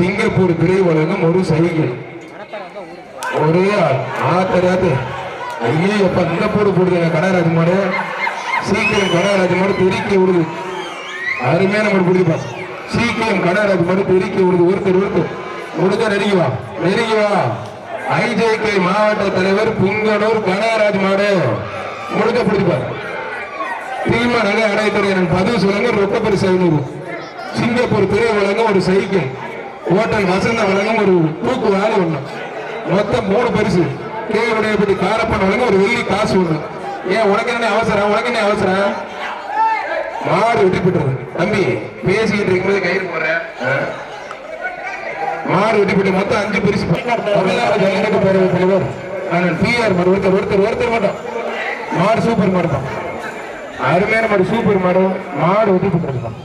Singapore திரை வழங்கும் ஒரு சைக்கிள். ஒரே ஆள். ஆத்தராது ஐயே எப்ப இந்த போடு போடுதுங்க கனகராஜ் மாடு. சீக்கிரம் கனகராஜ் மாடு பெருக்கி விடுது. அருமையான மாடு பிடிப்பா சீக்கிரம் கனகராஜ் மாடு பெருக்கி விடுது. ஒருத்தர் ஒருத்தர். ஒருத்தர் நெருங்கி வா. நெருங்கி வா. ஐஜேகே மாவட்ட தலைவர் புங்கனூர் கனகராஜ் மாடு. முழுக்க பிடிப்பார் தீமா நகை அடையத்துறை எனக்கு பதிவு சொல்லுங்க. ரொக்க பரிசு ஐநூறு. சிங்கப்பூர் திரை வழங்க ஒரு சைக்கிள். ஹோட்டல் வசந்த வழங்கும் ஒரு தூக்கு வேலை ஒண்ணு. மொத்தம் மூணு பரிசு. கேவடையப்பட்டி காரப்பன் வழங்க ஒரு வெள்ளி காசு ஒண்ணு. ஏன் உனக்கு என்ன அவசரம்? உனக்கு என்ன அவசரம்? மாடு வெட்டி போட்டுறது தம்பி பேசிக்கிட்டு இருக்கும்போது கயிறு போறேன் மாடு வெட்டி போட்டு மொத்தம் அஞ்சு பரிசு. தமிழ்நாடு எனக்கு பேரவை தலைவர் நான் பிஆர் மாடு ஒருத்தர் ஒருத்தர் ஒருத்தர் மட்டும். மாடு சூப்பர் மாடு தான். அருமையான மாடு சூப்பர் மாடு. மாடு வெட்டி போட்டுருக்கான்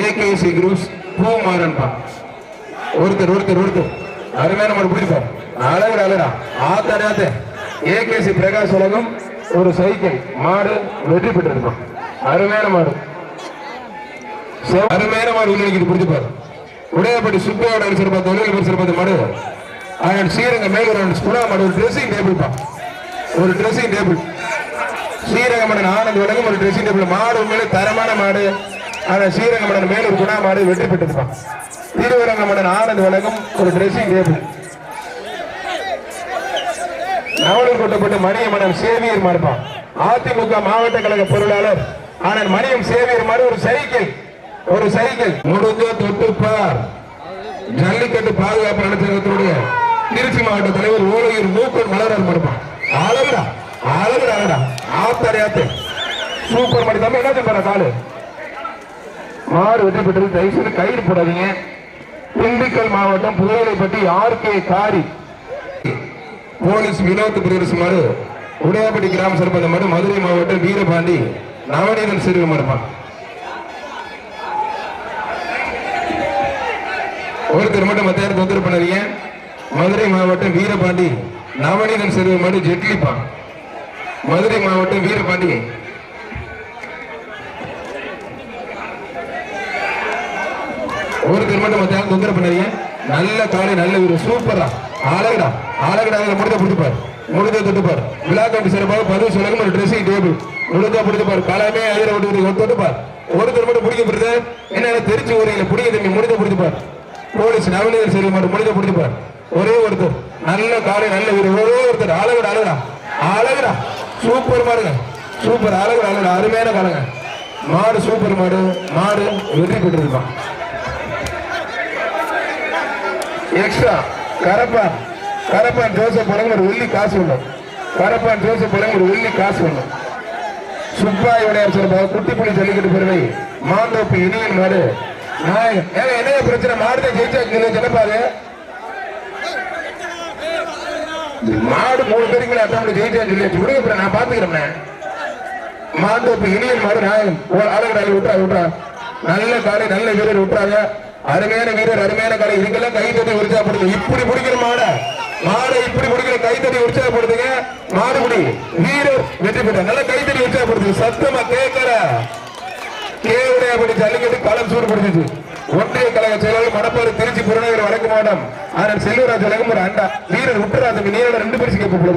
ஏகேசி குரூஸ் பூமாறன்பா ஒருத்தர் ஒருத்தர் ஒருத்தர். அருமையான மாடு பிடிப்போம் அழகுடா. அழகா ஆத்தாடாத்த ஏகேசி பிரகாஷ் உலகம் ஒரு சைக்கிள். மாடு வெற்றி பெற்றிருக்கும் அருமையான மாடு. அருமையான மாடு உள்ள பிடிச்சிப்பாரு உடையப்பட்டி சுப்பையோட அனுசரிப்பா தொழில் பரிசு மாடு. அதன் ஸ்ரீரங்க மேலூர் ஸ்குலா மாடு ஒரு ட்ரெஸ்ஸிங் டேபிள் பா. ஒரு ட்ரெஸ்ஸிங் டேபிள் ஸ்ரீரங்கமணன் ஆனந்த் வழங்கும் ஒரு ட்ரெஸ்ஸிங் டேபிள் மாடு உண்மையிலே தரமான மாடு. ஆனா ஸ்ரீரங்கமணன் மேலூர் குணா மாடு வெற்றி பெற்றிருப்பான். திருவரங்கமணன் ஆனந்த் வழங்கும் ஒரு ட்ரெஸ்ஸிங் டேபிள் நவலூர் கொட்டப்பட்டு மணியமணன் சேவியர் மாறுப்பான் அதிமுக மாவட்ட கழக பொருளாளர் ஆனால் மணியம் சேவியர் மாறு ஒரு சைக்கிள் ஒரு சைக்கிள். முடிஞ்ச தொட்டுப்பார் ஜல்லிக்கட்டு பாதுகாப்பு நலச்சங்கத்தினுடைய திருச்சி மாவட்ட தலைவர் ஓலையூர் மூக்கன் மலரர் மறுப்பான் ஆளுடா ஆளுடா அழகுடா சூப்பர் மணி தம்பி என்ன சொல்ற காலு? மாறு வெற்றி பெற்றது. தயவு செய்து கயிறு போடாதீங்க. திண்டுக்கல் மாவட்டம் புதுவைப்பட்டி ஆர்கே காரி. போலீஸ் வினோத் பிரதேச மாடு உடையாப்பட்டி கிராம சர்பந்த மாடு மதுரை மாவட்டம் வீரபாண்டி நவநீதன் சிறுவ இருப்பான் ஒருத்தர் மட்டும் மத்தியானம் தொந்தரவு பண்ணாதீங்க. மதுரை மாவட்டம் வீரபாண்டி நவநீதன் சிறுவ மாடு ஜெட்லிப்பா. மதுரை மாவட்டம் வீரபாண்டி ஒருத்தர் மட்டும் மத்தியானம் தொந்தரவு பண்ணாதீங்க. நல்ல காலை நல்ல வீடு சூப்பரா அழகுடா அழகுடா அதில் முடித்த பிடிப்பார் முடிஞ்ச தொட்டுப்பார். விழா சிறப்பாக பதிவு சொல்லுங்க ஒரு ட்ரெஸ்ஸிங் டேபிள் முடிஞ்சா பிடிப்பார் காலமே அதில் ஒட்டு தொட்டுப்பார். ஒருத்தர் மட்டும் பிடிக்க பிடித்த என்ன தெரிஞ்சு ஒரு பிடிக்க தம்பி முடிஞ்ச பிடிப்பார் போலீஸ் நவநீதர் சரி மட்டும் முடிஞ்ச பிடிப்பார் ஒரே ஒருத்தர். நல்ல காலை நல்ல வீடு ஒரே ஒருத்தர். அழகுடா அழகுடா அழகுடா சூப்பர் மாடுங்க. சூப்பர் அழகு அழகு அருமையான காலங்க. மாடு சூப்பர் மாடு. மாடு வெற்றி பெற்றிருப்பான் எக்ஸ்ட்ரா கரப்பான் கரப்பான் ஜோசப் பழங்க ஒரு வெள்ளி காசு ஒண்ணும் கரப்பான் ஜோசப் பழங்க ஒரு வெள்ளி காசு ஒண்ணும் சுப்பாய் உடையார் சொல்லுவாங்க குட்டிப்புலி ஜல்லிக்கட்டு பெருமை மாந்தோப்பு இனியன் மாடு. நாயகன். ஏங்க என்ன பிரச்சனை? மாடுதை ஜெயிச்சா சொல்லப்பாரு மாடு மூணு பேருக்கு மேல ஜெயிச்சா சொல்லி விடுங்க அப்புறம் நான் பாத்துக்கிறேன் மாந்தோப்பு இனியன் மாடு நாயகன். அழகு விட்டுறா விட்டுறா. நல்ல காலை நல்ல வீரர் விட்டுறாங்க. அருமையான வீரர் அருமையான காலை. இதுக்கெல்லாம் கைத்தட்டி உற்சாகப்படுத்துங்க இப்படி பிடிக்கிற மாடை மாடை இப்படி பிடிக்கிற கைத்தட்டி உற்சாகப்படுத்துங்க மாடுபடி வீரர் வெற்றி பெற்ற நல்ல கை உற்சாகப்படுத்துங்க சத்தமா கேட்கற. அப்படி ஜல்லிக்கட்டு களம் சூடு ஒன்றிய கழக செயலாளர் மணப்பாறு திருச்சி புறநகர் வடக்கு மாவட்டம் ஆனால் செல்வராஜ் அழகம் ஒரு அண்டா. வீரர் விட்டுறாத நீரோட ரெண்டு பரிசு கேட்ப போல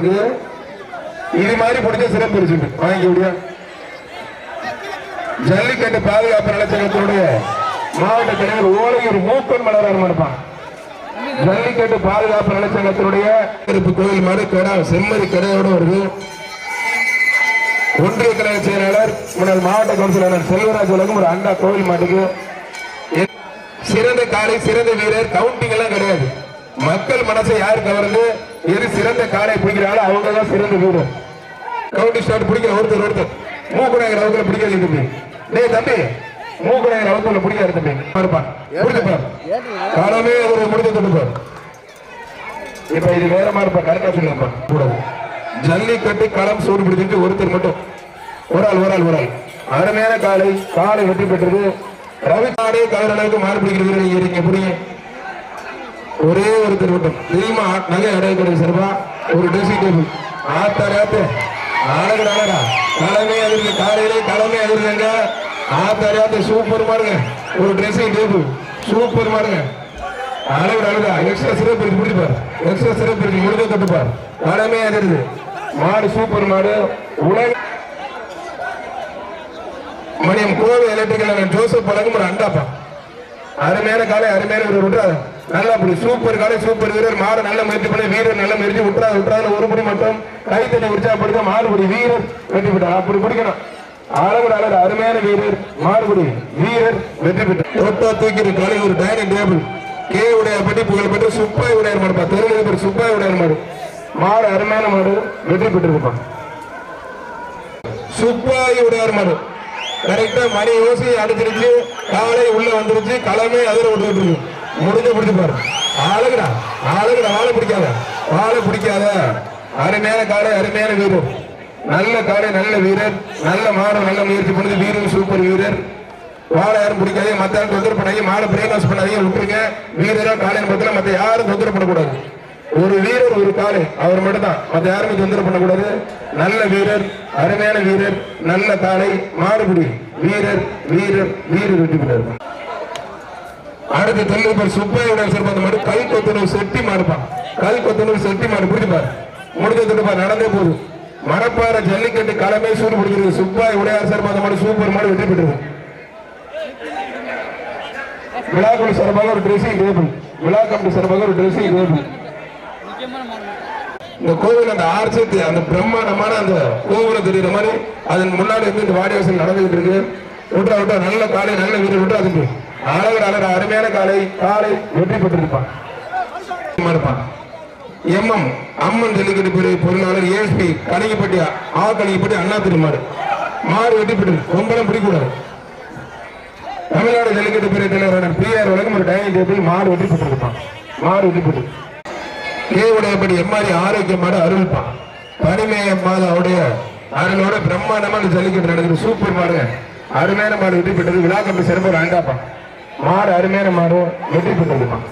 இது மாதிரி பிடிச்ச சிறப்பு பரிசு வாங்கி விடியா ஜல்லிக்கட்டு பாதுகாப்பு நலச்சங்கத்தினுடைய மாவட்ட தலைவர் ஓலையூர் மூக்கன் மலரார் மடுப்பான் ஜல்லிக்கட்டு பாதுகாப்பு நலச்சங்கத்தினுடைய திருப்பு கோயில் மாடு கடா செம்மறி கடையோடு வருது. ஒன்றிய கழக செயலாளர் முன்னாள் மாவட்ட கவுன்சிலர் செல்வராஜ் உலகம் ஒரு அண்டா கோவில் மாட்டுக்கு. சிறந்த காலை சிறந்த வீரர் கவுண்டிங் எல்லாம் கிடையாது. மக்கள் மனசை யார் கவர்ந்து எது சிறந்த காலை பிடிக்கிறாங்களோ அவங்க தான் சிறந்த வீரர். கவுண்டிங் ஸ்டார்ட் பிடிக்கிற ஒருத்தர் ஒருத்தர். மூக்குநாயகர் அவங்களை பிடிக்காது டேய் தம்பி. மூக்குநாயகர் அவங்களை முடியாது தம்பி. இருப்பான் காலமே ஒரு முடிஞ்ச தொட்டுப்பார் இப்ப இது வேற மாதிரி இருப்பா கரெக்டா சொல்லுங்கப்பா கூடாது. ஜல்லிக்கட்டு களம் சூடு பிடிச்சிட்டு ஒருத்தர் மட்டும். ஒரு ஆள் ஒரு ஆள் ஒரு ஆள். அருமையான காலை காலை வெற்றி பெற்றது. ரவி காடே கலர் அளவுக்கு மாறு பிடிக்கிறது நீங்க இருக்கீங்க புரியுங்க? ஒரே ஒருத்தர் மட்டும். தெரியுமா? நகை அடைய கடை சார்பா ஒரு ட்ரெஸ்ஸிங் டேபிள் ஆத்தாரு ஆத்து. அழகு அழகா களமே அதிர்ந்து காலையிலே காலமே அதிர்ந்தங்க ஆத்தாரியாத்த சூப்பர் மாருங்க ஒரு ட்ரெஸ்ஸிங் டேபிள் சூப்பர் மாருங்க அளவு அழுதா எக்ஸ்ட்ரா சிறப்பு பிரிச்சு பிடிப்பார் எக்ஸ்ட்ரா சிறப்பு பிரிச்சு முடிஞ்ச தொட்டுப்பார் படமே அதிருது மாடு சூப்பர் மாடு. உலக மணியம் கோவை எலக்ட்ரிக்கல் ஜோசப் பழகும் ஒரு அண்டாப்பா. அருமையான காலை அருமையான ஒரு விட்டுறாரு நல்லா அப்படி சூப்பர் காலை சூப்பர் வீரர். மாடு நல்ல முயற்சி பண்ணி வீரர் நல்ல முயற்சி. விட்டுறாரு விட்டுறாரு ஒரு படி மட்டும். கைத்தட்டி உற்சாகப்படுத்த மாடுபடி வீரர் வெற்றி விட்டார் அப்படி பிடிக்கணும். அளவு அருமையான வீரர் மாடுபடி வீரர் வெற்றி பெற்றார். தூக்கி தூக்கிற ஒரு டைனிங் டேபிள் கே உடைய பட்டி புகழ்பெற்ற சுப்பாய் உடையார் மாடுப்பா தெருவில் சுப்பாய் உடையார் மாடு. மாடு அருமையான மாடு வெற்றி பெற்றிருப்பான் சுப்பாய் உடையார் மாடு. கரெக்டா மணி யோசி அடிச்சிருச்சு காலை உள்ள வந்துருச்சு களமே அதிர விட்டுக்கிட்டு இருக்கு முடிஞ்ச பிடிச்சு பாரு. ஆளுங்கடா ஆளுங்கடா வாழை பிடிக்காத. வாழை பிடிக்காத. அருமையான காலை அருமையான வீரம் நல்ல காலை நல்ல வீரர் நல்ல மாடு நல்ல முயற்சி பண்ணுது வீரர் சூப்பர் வீரர். வாழை யாரும் பிடிக்காதே மத்த யாரும் தொந்தரவு பண்ணாதீங்க மாடை பிரேக் பண்ணாதீங்க விட்டுருங்க. வீரரா காலைன்னு பார்த்தா மத்த யாரும் தொந்தரவு பண்ணக்கூடாது ஒரு வீரர் ஒரு காலை அவர் மட்டும் தான் மத்த யாருமே தொந்தரவு பண்ணக்கூடாது நல்ல வீரர் அருமையான வீரர் நல்ல காலை மாடுபிடி வீரர் வீரர் வீரர் வெற்றி பெற்றார் அடுத்து தொழில்நுட்பர் சுப்பையுடன் சிறப்பாக மாடு கல் கொத்தனூர் செட்டி மாடுப்பான் கல் கொத்தனூர் செட்டி மாடு பிடிப்பார் முடிஞ்ச தொட்டுப்பார் நடந்தே போதும் மரப்பாற ஜல்லிக்கட்டு களமே சூடு பிடிக்கிறது சுப்பாய் உடையார் சார் அந்த மாதிரி சூப்பர் மாடு வெற்றி பெற்றது. விழாக்கள் சார்பாக ஒரு ட்ரெஸ்ஸிங் டேபிள் விழா கமிட்டி சார்பாக ஒரு ட்ரெஸ்ஸிங் டேபிள் இந்த கோவில் அந்த ஆர்ச்சத்து அந்த பிரம்மாண்டமான அந்த கோவில தெரியுற மாதிரி அதன் முன்னாடி இருந்து இந்த வாடிவாசல் நடந்துகிட்டு இருக்கு. விட்டா விட்டா நல்ல காலை நல்ல வீரர் விட்டா அதுக்கு அழகர் அழகர் அருமையான காலை காலை வெற்றி பெற்றிருப்பான் இருப்பான் எம்எம் அம்மன் ஜல்லிக்கட்டு பிரிவு பொருளாளர் ஏஎஸ்பி கணிக்கப்பட்டி ஆ கணிக்கப்பட்டி அண்ணா திருமாறு மாடு வெட்டிப்பட்டு ரொம்பலாம் பிடிக்கூடாது. தமிழ்நாடு ஜல்லிக்கட்டு பிரிவு தலைவரான பி ஆர் வழங்கும் ஒரு டைனிங் டேபிள் மாடு வெற்றி மாறு மாடு வெற்றி பெற்று எம்மாரி ஆரோக்கிய மாடு அருள்பான். பனிமேய மாதம் அவருடைய அருளோட அந்த ஜல்லிக்கட்டு நடக்குது. சூப்பர் மாடு. அருமையான மாடு வெற்றி பெற்றது விழா கம்பி சிறப்பு ஒரு அண்டாப்பா மாடு அருமையான மாடு வெற்றி பெற்றிருப்பான்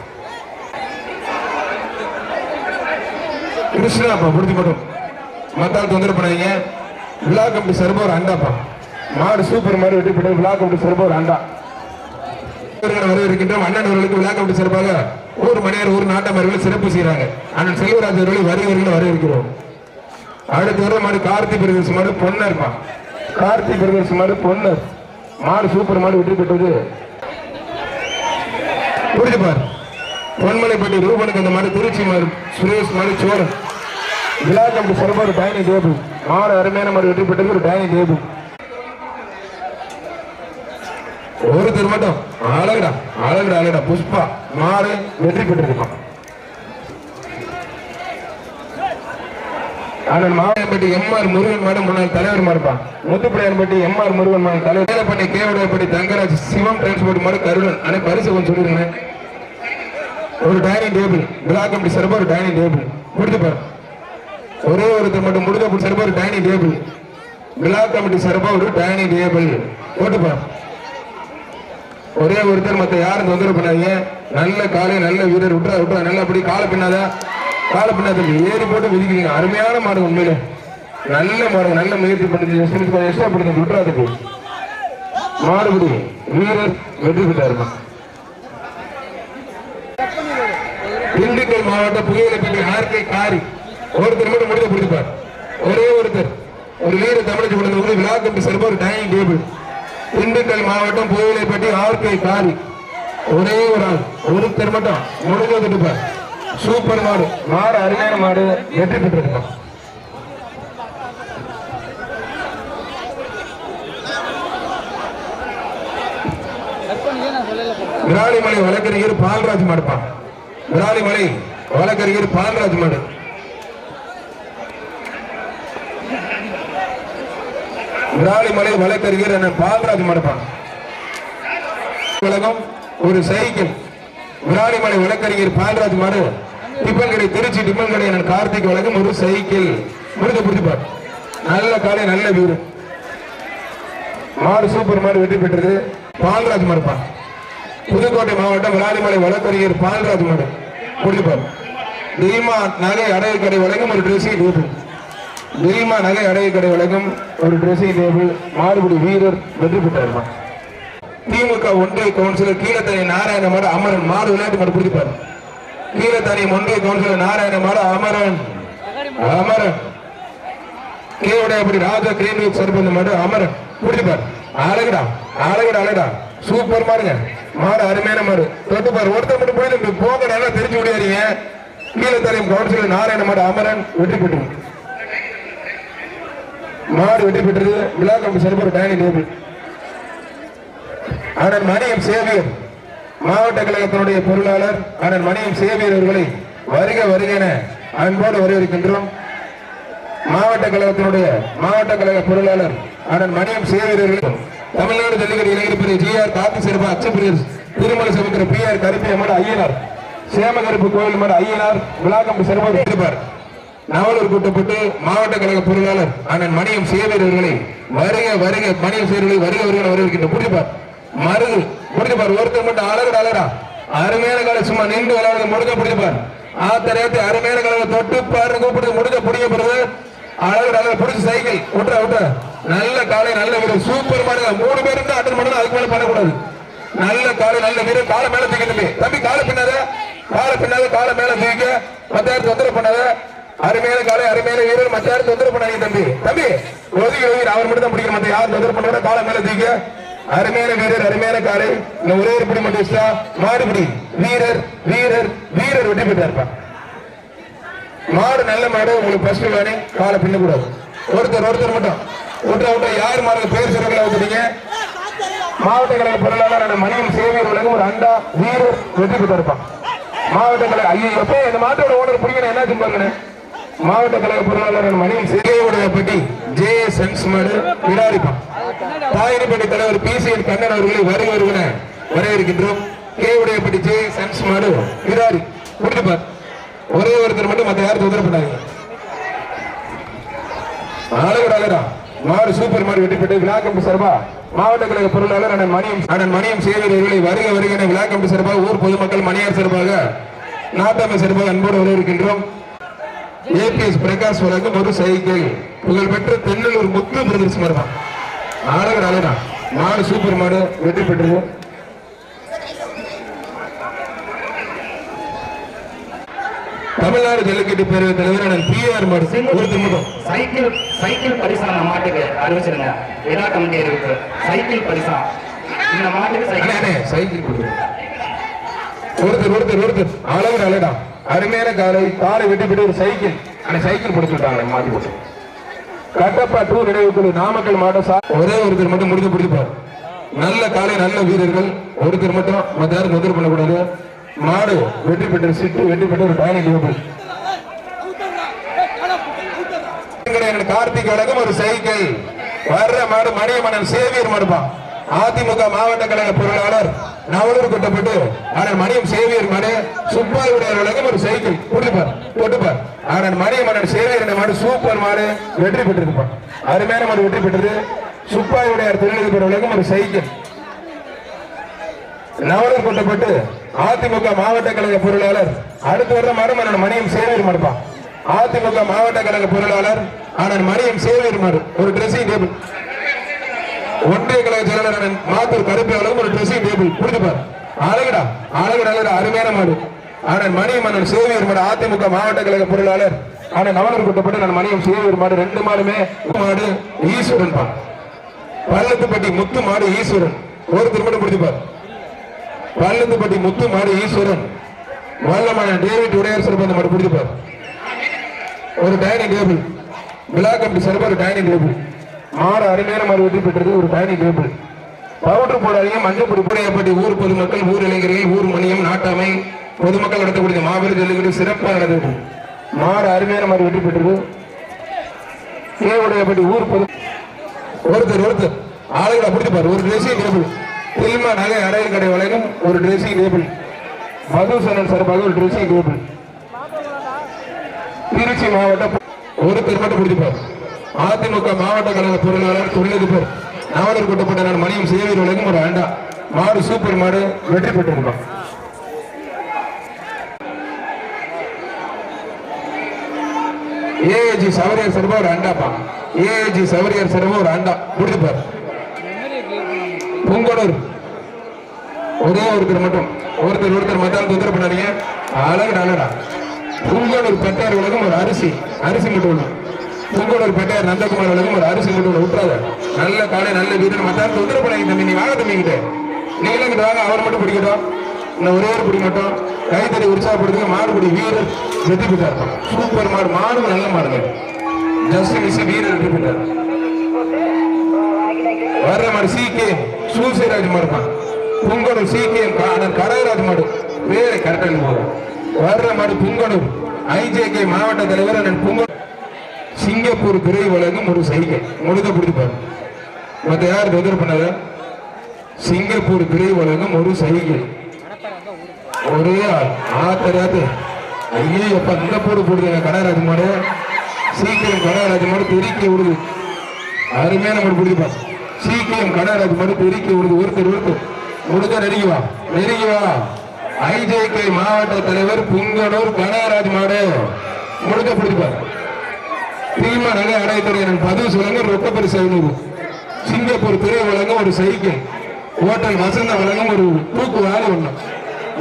கிருஷ்ணாப்பா புரிஞ்சு மட்டும். மத்தால் தொந்தரவு பண்ணாதீங்க. விழா கம்பி சிறப்பு ஒரு அண்டாப்பா. மாடு சூப்பர் மாடு வெட்டி பெற்றது விழா கம்பி சிறப்பு ஒரு அண்டா. வீரர்கள் வரவிருக்கின்றோம் அண்ணன் அவர்களுக்கு விழா கம்பி சிறப்பாக ஊர் மணியார் ஊர் நாட்டமர்கள் சிறப்பு செய்கிறாங்க. அண்ணன் செல்வராஜ் அவர்களை வருகிறவர்கள் வரவேற்கிறோம். அடுத்து வர மாடு கார்த்தி பிரதேச மாடு பொன்னர்ப்பா. கார்த்தி பிரதேச மாடு பொன்னர். மாடு சூப்பர் மாடு வெற்றி பெற்றது புரிஞ்சு பொன்மலைப்பட்டி ரூபனுக்கு அந்த மாதிரி திருச்சி மாதிரி சுரேஷ் மாதிரி சோழன். விழாக்கு அப்படி சிறப்பாக ஒரு டைனிங் டேபிள் மாடு அருமையான மாதிரி வெற்றி பெற்றது ஒரு டைனிங் டேபிள் ஒருத்தர் மட்டும் அழகுடா அழகுடா அழகுடா புஷ்பா மாடு வெற்றி பெற்றிருப்பான் அண்ணன் மாவட்டப்பட்டி எம்ஆர் முருகன் மேடம் முன்னாள் தலைவர் மாடுப்பான் முத்துப்படையான்பட்டி எம்ஆர் முருகன் மேடம் தலைவர். வேலைப்பட்டி கேவடையப்பட்டி தங்கராஜ் சிவம் டிரான்ஸ்போர்ட் மாடு கருணன். அனை பரிசு கொஞ்சம் சொல்லிருங்க ஒரு டைனிங் டேபிள் பிளாக் கமிட்டி சிறப்பா ஒரு டைனிங் டேபிள் கொடுத்துப்பார் ஒரே ஒருத்தர் மட்டும் முடிஞ்ச சிறப்பா ஒரு டைனிங் டேபிள் பிளாக் கமிட்டி சிறப்பா ஒரு டைனிங் டேபிள் போட்டுப்பார் ஒரே ஒருத்தர் மற்ற யாரும் தொந்தரவு பண்ணாதீங்க. நல்ல காலை நல்ல வீரர். விட்டுறா விட்டுறா. நல்லா அப்படி காலை பின்னாத? காலை பின்னாத? ஏறி போட்டு விதிக்கிறீங்க அருமையான மாடு உண்மையில. நல்ல மாடு நல்ல முயற்சி பண்ணுது. கொஞ்சம் இஷ்டப்படுது விட்டுறாதுக்கு மாடுபடி வீரர் வெற்றி பெற்றாருமா திண்டுக்கல் மாவட்ட புகையிலப்பட்டி ஆர்கே காரி. ஒருத்தர் மட்டும் முடிஞ்ச பிடிப்பார் ஒரே ஒருத்தர். ஒரு வீர தமிழக விழுந்து விழா கம்பி சிறப்பு ஒரு டைனிங் டேபிள் திண்டுக்கல் மாவட்டம் புகையிலைப்பட்டி ஆர்கே காரி. ஒரே ஒரு ஆள். ஒருத்தர் மட்டும் முடிஞ்ச விட்டுப்பார் சூப்பர் மாடு. மாடு அருமையான மாடு. வெற்றி பெற்றிருப்பான் விராலிமலை வழக்கறிஞர் பால்ராஜ் மாடுப்பான் விராலிமலை வழக்கறிஞர் பால்ராஜ் மாடு விராலிமலை வழக்கறிஞர் என்ன பாலராஜ் மடப்பான் உலகம் ஒரு சைக்கிள் விராலிமலை வழக்கறிஞர் பாலராஜ் மாடு டிப்பன் கடை திருச்சி டிப்பன் கடை என்ன கார்த்திக் வழக்கம் ஒரு சைக்கிள் முருக புரிஞ்சுப்பார் நல்ல காலை நல்ல வீடு. மாடு சூப்பர் மாடு வெற்றி பெற்றது பால்ராஜ் மாடுப்பான் புதுக்கோட்டை மாவட்டம் விராலிமலை வழக்கறிஞர் பால்ராஜ் மாடு முடிப்பார் நீமா நகை அடைய கடை வழங்கும் ஒரு ட்ரெஸ்ஸிங் டேபிள் நீமா நகை அடைய கடை வழங்கும் ஒரு ட்ரெஸ்ஸிங் டேபிள் மாறுபடி வீரர் வெற்றி பெற்றார். திமுக ஒன்றிய கவுன்சிலர் கீழத்தனி நாராயண மாடு அமரன். மாடு விளையாட்டு மாடு பிடிப்பார் கீழத்தனி ஒன்றிய கவுன்சிலர் நாராயண மாட அமரன். அமரன். கேவுடையபடி ராஜா கிரீன் சர்பந்த மாடு அமரன். பிடிப்பார் அழகுடா அழகுடா அழகுடா. சூப்பர் மாடுங்க. மாடு அருமையான மாடு. தொட்டு பாரு ஒருத்தர் மட்டும் போய் நம்ம போக நல்லா தெரிஞ்சு விடுறீங்க கீழத்தலையும் கவுன்சிலர் நாராயண மாடு அமரன் வெற்றி பெற்று மாடு வெற்றி பெற்றது விழா கம்பி சிறப்பு டேனி டேபிள். அண்ணன் மணியம் சேவியர் மாவட்ட கழகத்தினுடைய பொருளாளர் அரண் மணியம் சேவியர் அவர்களை வருக வருக என அன்போடு வரவேற்கின்றோம். மாவட்ட கழகத்தினுடைய மாவட்ட கழக பொருளாளர் அரண் மணியம் சேவியர் அவர்கள் தமிழ்நாடு ஜல்லிக்கட்டு இளைஞர் பிரிவு ஜி ஆர் காத்து சிறப்பு அச்சப்பிரியர் திருமலை சமுத்திர பி ஆர் கருப்பி அம்மன் ஐயனார். சேமகருப்பு கோவில் மட ஐயனார். விழாக்கம் சிறப்பு இருப்பார் நாவலூர் கூட்டப்பட்டு மாவட்ட கழக பொருளாளர் அண்ணன் மணியம் சேவியர் வருக வருக மணியம் சேவர்களை வருக வருக வரவேற்கின்ற புரிப்பார் மருது. புரிஞ்சுப்பார்? ஒருத்தர் மட்டும் அழகு அழகா அருமையான கால சும்மா நின்று விளையாடுறது முடிஞ்ச பிடிப்பார் ஆத்தரையத்தை அருமையான கால தொட்டு பாருங்க கூப்பிட்டு முடிஞ்ச பிடிக்க போறது. அழகு அழகு பிடிச்ச சைக்கிள். விட்டுற விட்டுற நல்ல காலை நல்ல வீரர். சூப்பர் மாதிரி மூணு பேர் இருந்தா அட்டன் பண்ணணும் அதுக்கு மேல பண்ணக்கூடாது. நல்ல காலை நல்ல வீரர். காலை மேல தூக்கி தம்பி தம்பி காலை பின்னாத காலை பின்னாத காலை மேல தூக்க மத்த தொந்தரவு பண்ணாத. அருமையான காலை அருமையான வீரர். மத்த தொந்தரவு பண்ணாங்க தம்பி. தம்பி ஒதுக்கி ஒதுக்கி அவர் மட்டும் தான் பிடிக்கணும் மத்த யாரும் தொந்தரவு பண்ணாத காலை மேல தூக்க அருமையான வீரர் அருமையான காலை. இந்த ஒரே ஒரு பிடி மட்டும் வச்சுட்டா மாடுபிடி. வீரர் வீரர் வீரர் வெற்றி பெற்றாருப்பா. மாடு நல்ல மாடு. உங்களுக்கு ஃபர்ஸ்ட் வேணும் காலை பின்ன கூடாது ஒருத்தர் ஒருத்தர் மட்டும். விட்டா விட்டா யார் மாடு பேர் சிறப்பில் வந்துட்டீங்க மாவட்ட கழக பொருளாளர் மணியம் சேவியர் உலகம் ஒரு அண்டா வீரர் வெற்றி பெற்றிருப்பான். மாவட்ட கழக ஐயோ எப்போ இந்த மாட்டோட ஓனர் பிடிக்கணும் என்ன பாருங்க மாவட்ட கழக பொருளாளர் மணியம் சேவியுடைய பட்டி ஜே சென்ஸ் மாடு விடாரிப்பான். தாயினிப்பட்டி தலைவர் பி சி என் கண்ணன் அவர்களை வருக வருவன வரவேற்கின்றோம். கேவுடையப்பட்டி ஜே சென்ஸ் மாடு விடாரி. கொடுத்துப்பார் ஒரே ஒருத்தர் மட்டும் மத்த யாரும் தொந்தரவு பண்ணாங்க மாறு மாடு சூப்பர் மாடு வெற்றி பெற்று விழாக்கம்பு சார்பா மாவட்ட கழக பொருளாளர் அண்ணன் மணியம் அண்ணன் மணியம் சேவர்களை வருக வருக என விழாக்கம்பு சார்பாக ஊர் பொதுமக்கள் மணியார் சார்பாக நாட்டாமை சார்பாக அன்போடு வரவேற்கின்றோம். ஏபிஎஸ் பிரகாஷ் வழங்கும் ஒரு சைக்கிள் புகழ்பெற்ற தென்னலூர் முத்து பிரதர்ஸ் மருமா அழகர் அழகா மாடு சூப்பர் மாடு வெற்றி பெற்றது. தமிழ்நாடு ஜல்லிக்கட்டு பேரவைத் தலைவர் அண்ணன் பி ஆர் ஒருத்தர் மட்டும் சைக்கிள் சைக்கிள் பரிசா நம்ம மாட்டுக்கு அறிவிச்சிருங்க. விழா கமிட்டி இருக்கு. சைக்கிள் பரிசா. இந்த மாட்டுக்கு சைக்கிள். சைக்கிள் கொடுங்க. ஒருத்தர் ஒருத்தர் ஒருத்தர். அழகு அழகா அருமையான காலை காலை வெட்டி ஒரு சைக்கிள். அந்த சைக்கிள் கொடுத்து விட்டாங்க மாட்டி போட்டு. கட்டப்பா டூர் நினைவுக்குழு நாமக்கல் மாவட்டம் ஒரே ஒருத்தர் மட்டும் முடிஞ்சு பிடிப்பார் நல்ல காலை நல்ல வீரர்கள். ஒருத்தர் மட்டும் மத்த யாரும் தொந்தரவு பண்ணக்கூடாது. மாடு வெற்றி பெற்ற சிட்டு வெற்றி பெற்ற ஒரு பயணி டேபிள் கார்த்திக் அழகம் ஒரு சைக்கிள். வர்ற மாடு மணியமன்னன் சேவியர் மாடுப்பான் அதிமுக மாவட்ட கழக பொருளாளர் நவலூர் கொட்டப்பட்டு ஆனால் மணியம் சேவியர் மாடு சுப்பாயுடைய அழகம் ஒரு சைக்கிள். கொடுப்பார் தொட்டுப்பார் ஆனால் மணியமன்னன் சேவியர் மாடு சூப்பர் மாடு வெற்றி பெற்றிருப்பான். அருமையான மாடு வெற்றி பெற்றது. சுப்பாயுடைய தொழிலதிபர் உலகம் ஒரு சைக்கிள். நவலூர் கொட்டப்பட்டு அதிமுக மாவட்ட கழக பொருளாளர் அடுத்து வருடம் மாடு அண்ணன் மணியம் சேவியர் மாடுப்பான் அதிமுக மாவட்ட கழக பொருளாளர் அண்ணன் மணியம் சேவியர் மாடு ஒரு டிரெஸ்ஸிங் டேபிள் ஒன்றிய கழக செயலாளர் அண்ணன் மாத்தூர் கருப்பு அளவு ஒரு டிரெஸ்ஸிங் டேபிள் புரிஞ்சுப்பார் அழகுடா அழகு அழகு அருமையான மாடு. அண்ணன் மணியம் அண்ணன் சேவியர் மாடு அதிமுக மாவட்ட கழக பொருளாளர் அண்ணன் நவரர் கொட்டப்பட்டு நான் மணியம் சேவியர் மாடு ரெண்டு மாடுமே மாடு ஈஸ்வரன் பா பள்ளத்துப்பட்டி முத்து மாடு ஈஸ்வரன். ஒருத்தர் மட்டும் பிடிச்சுப்பார் பள்ளத்துப்பட்டி முத்து மாடு ஈஸ்வரன். வல்லமான டேவிட் உடையார் சிறப்பு அந்த மாடு பிடிச்சுப்பார். ஒரு டைனிங் டேபிள் விழா கம்பி சிறப்பு ஒரு டைனிங் டேபிள் மாடு அருமையான மாடு வெற்றி பெற்றது ஒரு டைனிங் டேபிள் பவுடர் போடாதீங்க மஞ்சள் பொடி புடையப்பட்டி ஊர் பொதுமக்கள் ஊர் இளைஞர்கள் ஊர் மணியம் நாட்டாமை பொதுமக்கள் நடத்தக்கூடிய மாபெரும் ஜல்லிக்கட்டு சிறப்பாக நடந்தது. மாடு அருமையான மாடு வெற்றி பெற்றது. கேவுடையப்பட்டி ஊர் பொது ஒருத்தர் ஒருத்தர். ஆளுகளை பிடிச்சிப்பார். ஒரு ட்ரெஸ்ஸிங் டேபிள் சினிமா நகை அடையல் கடை வழங்கும் ஒரு ட்ரெஸ்ஸிங் டேபிள் மதுசனன் சார்பாக ஒரு ட்ரெஸ்ஸிங் டேபிள் திருச்சி மாவட்டம் ஒருத்தர் மட்டும் பிடிச்சிப்பார். அதிமுக மாவட்ட கழக பொருளாளர் தொழிலதிபர் நாவலர் கூட்டப்பட்ட நான் மணியம் சேவையில் வழங்கும் ஒரு ஆண்டா. மாடு சூப்பர் மாடு வெற்றி பெற்றிருப்பான் ஏஏஜி சவரியர் சர்வா ஒரு ஆண்டாப்பா. ஏஏஜி சவரியர் சர்வா ஒரு ஆண்டா. பிடிச்சிப்பார். புங்கடூர். ஒரே ஒருத்தர் மட்டும். ஒருத்தர் ஒருத்தர் மத்தாலும் தொந்தரவு பண்ணாதீங்க. அழகு நல்லடா புங்கலூர் பெட்டார் உலகம் ஒரு அரிசி. அரிசி மட்டும் உள்ள புங்கலூர் பெட்டார் நந்தகுமார் உலகம் ஒரு அரிசி மட்டும் உள்ள விட்டுறாத நல்ல காலை நல்ல வீரர் மத்தாலும் தொந்தரவு பண்ணாதீங்க தம்பி. நீ வாங்க தம்பி கிட்ட. நீங்களும் வாங்க. அவர் மட்டும் பிடிக்கட்டும். இன்னும் ஒரே ஒரு பிடி மட்டும். கைத்தறி உற்சாகப்படுத்துங்க. மாடுபிடி வீரர் வெற்றி பெற்றார். சூப்பர் மாடு. மாடு நல்ல மாடுங்க. ஜஸ்ட் மிஸ் வீரர் வெற்றி பெற்றார். வர்ற மாதிரி சீக்கியம் சூசைராஜ் மாடுப்பான் புங்கனூர் சீக்கே கடகராஜ் மாடு பேரு கரெக்டாக போகும் வர்ற மாதிரி புங்கனூர் ஐஜேகே மாவட்ட தலைவர் அண்ணன் புங்க சிங்கப்பூர் பிறை வழங்கும் ஒரு சைகை முழுக்க பிடிப்பாரு மற்ற யார் எதிர் பண்ணாத சிங்கப்பூர் பிறை வழங்கும் ஒரு சைகை ஒரே ஆள். ஆத்தராது ஐயே எப்ப இந்த போடு போடுதுங்க கடகராஜ் மாடு சீக்கிரம் கடகராஜ் மாடு தெறிக்க விடுது. அருமையான மாடு பிடிப்பாங்க சீக்கிரம் கடராஜ் மாடு தெறிக்க விடுது ஒருத்தர் ஒருத்தர் முடிஞ்சா நெருங்கி வா. நெருங்கி வா. ஐஜேகே மாவட்ட தலைவர் புங்கனூர் கனகராஜ் மாடு. முடிஞ்ச பிடிப்பார் தீமா நகை அடைத்துறை எனக்கு பதிவு சொல்லுங்க ரொக்க பரிசு ஐநூறு. சிங்கப்பூர் திரை வழங்கும் ஒரு சைக்கிள். ஹோட்டல் வசந்த வழங்கும் ஒரு தூக்கு வாரி ஒண்ணு.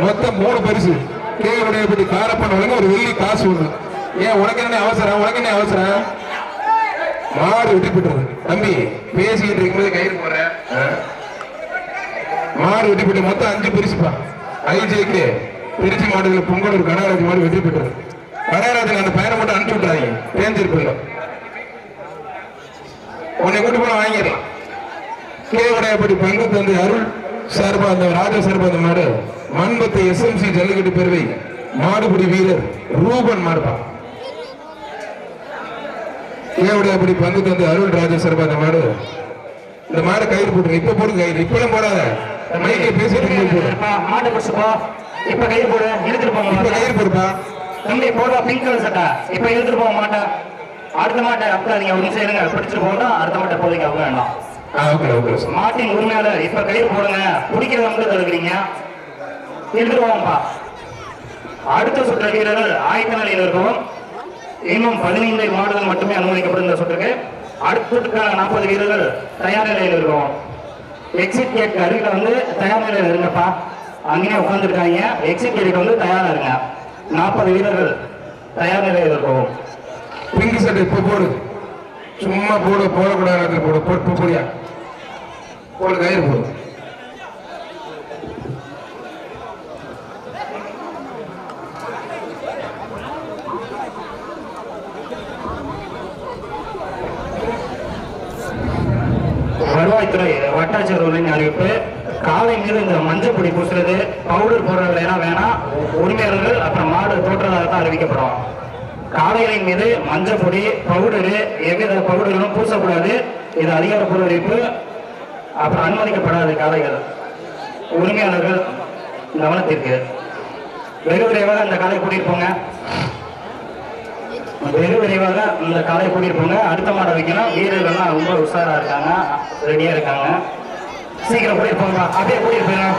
மொத்தம் மூணு பரிசு. கேவடையப்பட்டி காரப்பன் வழங்க ஒரு வெள்ளி காசு ஒண்ணு. ஏன் உனக்கு என்ன அவசரம்? உனக்கு என்ன அவசரம்? மாடு வெட்டிப்பட்டு தம்பி பேசிக்கிட்டு இருக்கும்போது கயிறு போற மாடு வெட்டிப்பட்டு மொத்தம் அஞ்சு பிரிச்சுப்பா. ஐஜேக்கு திருச்சி மாடுகள் ஒரு கனகராஜ் மாடு வெற்றி பெற்றது. கனகராஜன் அந்த பையனை மட்டும் அனுப்பிச்சு விட்டுறாங்க தேர்ந்திருப்பில்ல உன்னை கூட்டு போன வாங்கிடலாம். கேவடையப்படி பங்கு தந்தை அருள் சார்பா அந்த ராஜா சார்பா அந்த மாடு. மண்பத்தை எஸ்எம்சி ஜல்லிக்கட்டு பேர்வை மாடுபிடி வீரர் ரூபன் மாடுப்பா கேவடையப்படி பங்கு தந்தை அருள் ராஜா சார்பா அந்த மாடு இந்த மாடு கயிறு போட்டுருங்க இப்ப போடு கயிறு. இப்பெல்லாம் போடாத. மைக்கை பேசிட்டு போடு. இருப்பா, மாட்டை பிடிச்சு போ இப்ப கை போடு. இழுத்துட்டு போங்க இப்ப கயிறு போடுப்பா. தம்பி போடுவா. பிங்க் கலர் சட்டை. இப்ப இழுத்துட்டு போக மாட்டேன் அடுத்த மாட்டை அப்ப நீங்க ஒரு நிமிஷம் இருங்க. பிடிச்சிட்டு போகணும் அடுத்த மாட்டை போதைக்கு அவங்க வேண்டாம். ஆ ஓகே ஓகே சார் மாட்டின் உரிமையாளர் இப்ப கயிறு போடுங்க. பிடிக்கிறத வந்து தடுக்கிறீங்க இழுத்துட்டு போவோம்ப்பா அடுத்த சுற்று வீரர்கள் ஆயத்த நிலையில் இருக்கவும் இன்னும் பதினைந்து மாடுகள் மட்டுமே அனுமதிக்கப்படும் இந்த சுற்றுக்கு நாற்பது வீரர்கள் தயார் நிலையில் இருக்கும் எக்ஸிட் கேட் அருகில் வந்து தயார் நிலையில் இருங்கப்பா அங்கேயே உட்காந்துருக்காங்க எக்ஸிட் கேட்டுக்கு வந்து தயாரா இருங்க நாற்பது வீரர்கள் தயார் நிலையில் இருக்கும் பிங்க் சட்டை இப்ப போடு சும்மா போடு போடக்கூடாது போடு போட்டு போடியா போடு கயிறு போடு வருவாய்த்துறை வட்டாட்சியர்களின் அறிவிப்பு. காலை மீது இந்த மஞ்சள் பொடி பூசுறது பவுடர் போடுறது எல்லாம் வேணாம். உரிமையாளர்கள் அப்புறம் மாடு தோற்றதாக தான் அறிவிக்கப்படும். காளைகளின் மீது மஞ்சள் பொடி பவுடரு எவ்வித பவுடர்களும் பூசக்கூடாது. இது அதிகாரப்பூர்வ அறிவிப்பு. அப்புறம் அனுமதிக்கப்படாது காளைகள். உரிமையாளர்கள் கவனத்திற்கு. வெகு விரைவாக இந்த காலை கூட்டிட்டு போங்க. வெகு விரைவாக இந்த காலை கூட்டிட்டு போங்க. அடுத்த மாடை வைக்கணும். வீரர்கள்லாம் ரொம்ப உஷாரா இருக்காங்க. ரெடியா இருக்காங்க. சீக்கிரம் கூட்டிட்டு போங்க அப்படியே கூட்டிட்டு போயிடும்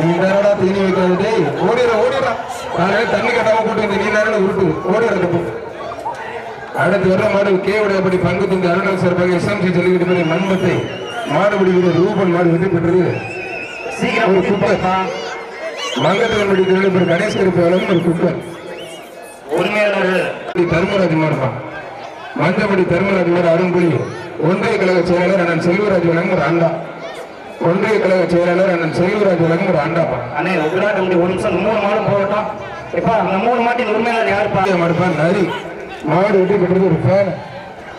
நீ நேரடா தீனி வைக்கிறது. டேய் ஓடிடுற ஓடிடுறா. தண்ணி கட்டாம கூட்டு வந்து நீ நேரம் உருட்டு. ஓடிடுறது அடுத்து வர்ற மாடு கேவடையப்படி பங்கு தந்து சார்பாக எஸ்எம்சி ஜல்லிக்கட்டு பேரை மண்பத்தை மாடுபிடி வீரர் ரூபன் மாடு வெற்றி பெற்றது. ஒரு கூட்டிட்டு குப்பை. போப்பா மங்கத்தில் படிக்கிறது ஒரு கணேஷ் கருப்பு ஒரு குப்பை. உரிமையாளர்கள் இப்படி தர்மராஜ் மாறுப்பான் மஞ்சப்படி தர்மராஜ் மாறு அருண்புலி ஒன்றிய கழக செயலாளர் அண்ணன் செல்வராஜ் வழங்கும் ஒரு அண்டா ஒன்றிய கழக செயலாளர் அண்ணன் செல்வராஜ் வழங்கும் ஒரு அண்டாப்பா அண்ணே உக்ரா கமிட்டி ஒரு நிமிஷம் மூணு மாடும் போகட்டும். இப்ப அந்த மூணு மாட்டின் உரிமையாளர் யாருப்பா? மடுப்பான் நரி. மாடு வெட்டி பெற்றது ஒரு ஃபேன்.